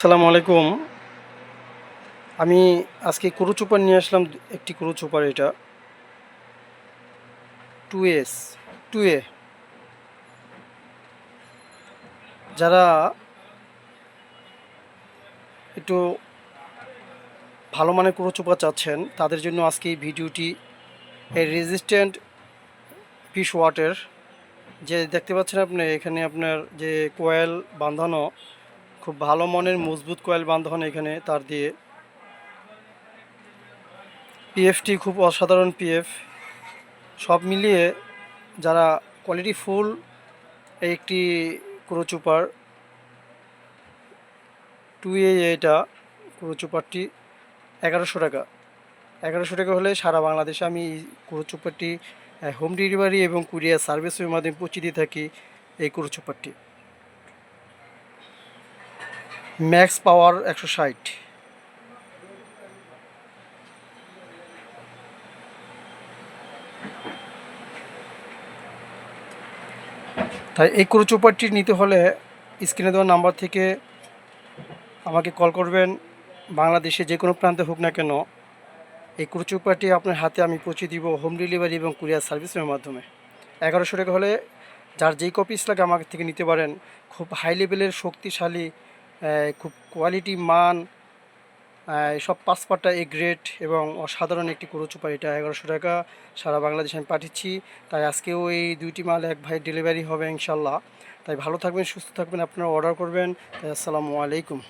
আসসালামু আলাইকুম। আমি আজকে কুরু চুপার নিয়ে আসলাম একটি কুরু চুপার এটা। Two S, two A. যারা একটু ভালো মানের কুরু চাচ্ছেন, তাদের জন্য আজকে এই ভিডিওটি এই রেজিস্ট্যান্ট ফিশ ওয়াটার যে দেখতে পাচ্ছেন আপনি, এখানে আপনার যে কোয়েল বাঁধানো খুব ভালো মনের মজবুত কয়েল বাঁধানো এখানে তার দিয়ে। পিএফটি খুব অসাধারণ পিএফ সব মিলিয়ে যারা কোয়ালিটি ফুল একটি ক্রোচুপার টু এ এটা ক্রোচুপারটি এগারোশো টাকা। এগারোশো টাকা হলে সারা বাংলাদেশে আমি ক্রোচুপারটি হোম ডেলিভারি এবং কুরিয়ার সার্ভিসের মাধ্যমে পৌঁছে দিয়ে থাকি এই ক্রোচুপারটি। ম্যাক্স পাওয়ার একশো ষাট। তাই এই ক্রুচোপারটি নিতে হলে স্ক্রিনে দেওয়া নাম্বার থেকে আমাকে কল করবেন। বাংলাদেশে যে কোনো প্রান্তে হোক না কেন, এই ক্রুচোপারটি আপনার হাতে আমি পৌঁছে দিব হোম ডেলিভারি এবং কুরিয়ার সার্ভিসের মাধ্যমে। এগারোশো টাকা হলে যার যেই কপিস লাগে আমার থেকে নিতে পারেন, খুব হাই লেভেলের শক্তিশালী খুব কোয়ালিটি মান সব পাসপোর্টটা এ গ্রেড এবং অসাধারণ একটি কুরুচুপা এটা এগারোশো টাকা। সারা বাংলাদেশে আমি পাঠিয়েছি। তাই আজকেও এই দুইটি মাল এক ভাই ডেলিভারি হবে ইনশাল্লাহ। তাই ভালো থাকবেন, সুস্থ থাকবেন, আপনারা অর্ডার করবেন। তাই আসসালামু আলাইকুম।